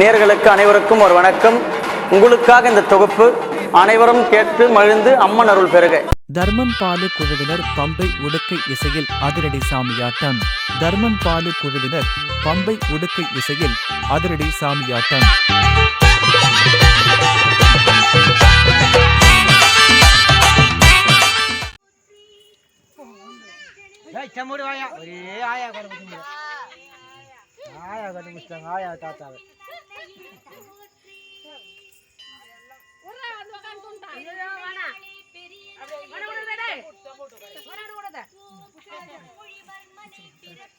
நேர்களுக்கு அனைவருக்கும் ஒரு வணக்கம். உங்களுக்காக இந்த தொகுப்பு அனைவரும் கேட்டு மகிழ்ந்து அம்மன் அருள் பெறுக. தர்மம் பாலு குழுவினர் பம்பை உடுக்கை இசையில் அதிரடி சாமியாட்டம். தர்மம் பாலு குழுவினர் பம்பை உடுக்கை இசையில் அதிரடி சாமியாட்டம். ஆயா ஆயா கட்டு முடிச்சிட்டாங்க ஆயா தாத்தாவை.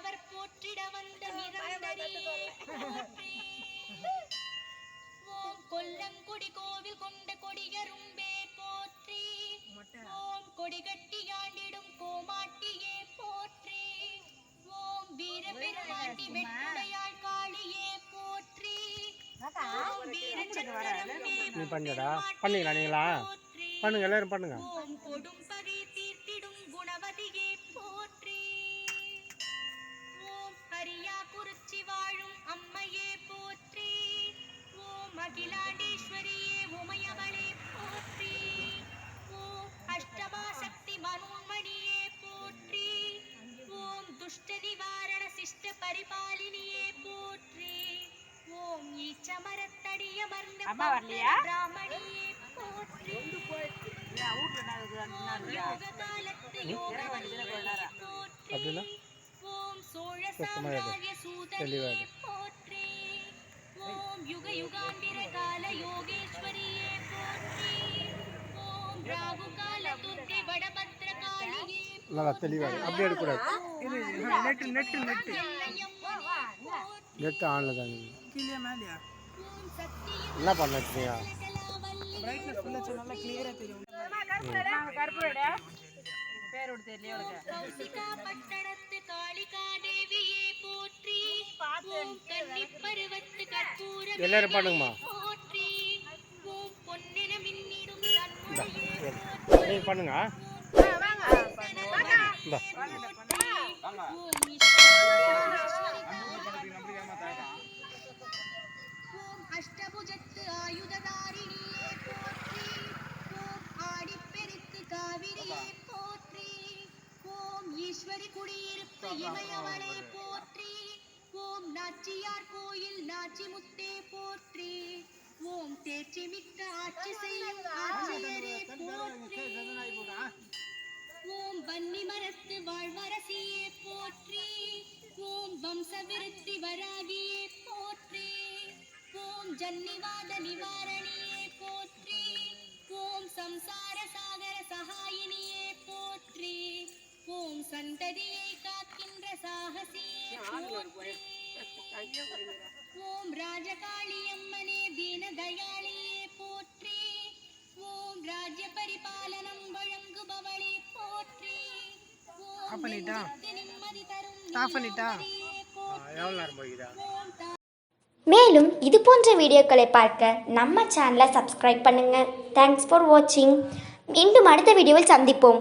வானவர் போற்றிட வந்த நிரந்தரியே போற்றி ஓம் கொல்லங்குடி கோவில் கொண்ட கொடியரும்பே போற்றி. ஓம் கொடிகட்டி ஆண்டிடும் கோமாட்டியே போற்றி. ஓம் வீரபெருமாட்டி வெட்டுடையாள் காளியே போற்றி. ஓம் வீரச்சக்கரமே நீ பண்ணுடா. பண்ணீங்களா நீங்களா? போற்றி பண்ணுங்க எல்லாரும் பண்ணுங்க. ஓம் கொடும் தெளிவா சூதனியே இரு. போற்றி ஓம் யுக யுகாந்திர கால யோகேஸ்வரியே போற்றி ஓம் ராகு கால துர்க்கை வடபத்ர காளியே நல்லா தெளிவாக அப்படி எடுக்கக்கூடாது. Net net net. நெட்டு ஆனில் தாங்க ஓம் சக்தியே என்ன பண்ண கன்னிப் பருவத்து கற்பூர எல்லாரும் பண்ணுங்கம்மா நீங்கள் பண்ணுங்க குடியிருப்பு போற்றி. ஓம் நாச்சியார் கோயில் நாச்சி முத்தே போற்றி. ஓம் தேர்ச்சி மிக்க ஆட்சி செய்யும் ஆட்சியரே போற்றி. ஓம் வன்னி மரத்து வாழ்வரசியே போற்றி. ஓம் வம்ச விருத்தி வராகியே போற்றி. ஓம் ஜன்னிவாத நிவாரணியே போற்றி. ஓம் சம்சார சாகர ராஜகாளியம்மனே தீனதயாளியே போற்றி. ஓம் ராஜ்ய பரிபாலனம் வழங்குபவளே போற்றி. எவ்வளோ நேரம் போய்க்குதா மேலும் இது போன்ற வீடியோக்களை பார்க்க நம்ம சேனலை சப்ஸ்கிரைப் பண்ணுங்கள் தேங்க்ஸ் ஃபார் வாட்சிங் மீண்டும் அடுத்த வீடியோவில் சந்திப்போம்.